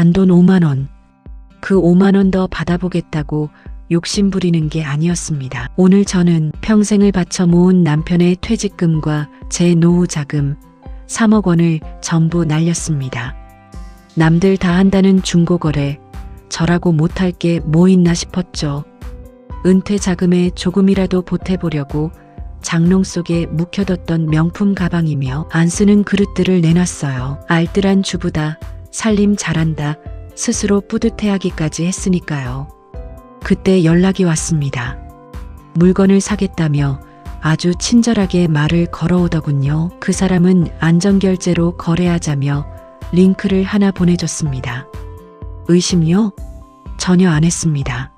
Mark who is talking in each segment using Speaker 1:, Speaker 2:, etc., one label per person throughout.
Speaker 1: 단돈 5만원. 그 5만원 더 받아보겠다고 욕심 부리는 게 아니었습니다. 오늘 저는 평생을 바쳐 모은 남편의 퇴직금과 제 노후 자금 3억 원을 전부 날렸습니다. 남들 다 한다는 중고거래, 저라고 못할 게 뭐 있나 싶었죠. 은퇴 자금에 조금이라도 보태보려고 장롱 속에 묵혀뒀던 명품 가방이며 안 쓰는 그릇들을 내놨어요. 알뜰한 주부다, 살림 잘한다, 스스로 뿌듯해하기까지 했으니까요. 그때 연락이 왔습니다. 물건을 사겠다며 아주 친절하게 말을 걸어오더군요. 그 사람은 안전결제로 거래하자며 링크를 하나 보내줬습니다. 의심요? 전혀 안 했습니다.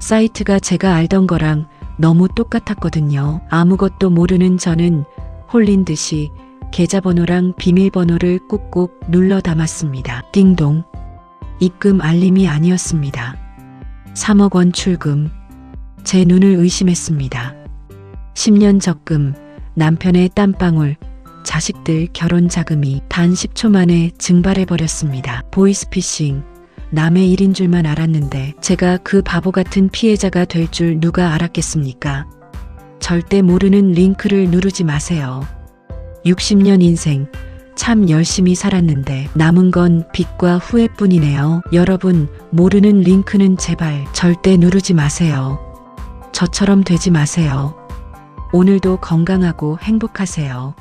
Speaker 1: 사이트가 제가 알던 거랑 너무 똑같았거든요. 아무것도 모르는 저는 홀린 듯이 계좌번호랑 비밀번호를 꾹꾹 눌러 담았습니다. 띵동. 입금 알림이 아니었습니다. 3억 원 출금. 제 눈을 의심했습니다. 10년 적금, 남편의 땀방울, 자식들 결혼 자금이 단 10초 만에 증발해버렸습니다. 보이스피싱, 남의 일인 줄만 알았는데 제가 그 바보 같은 피해자가 될 줄 누가 알았겠습니까? 절대 모르는 링크를 누르지 마세요. 60년 인생 참 열심히 살았는데 남은 건 빚과 후회뿐이네요. 여러분 모르는 링크는 제발 절대 누르지 마세요. 저처럼 되지 마세요. 오늘도 건강하고 행복하세요.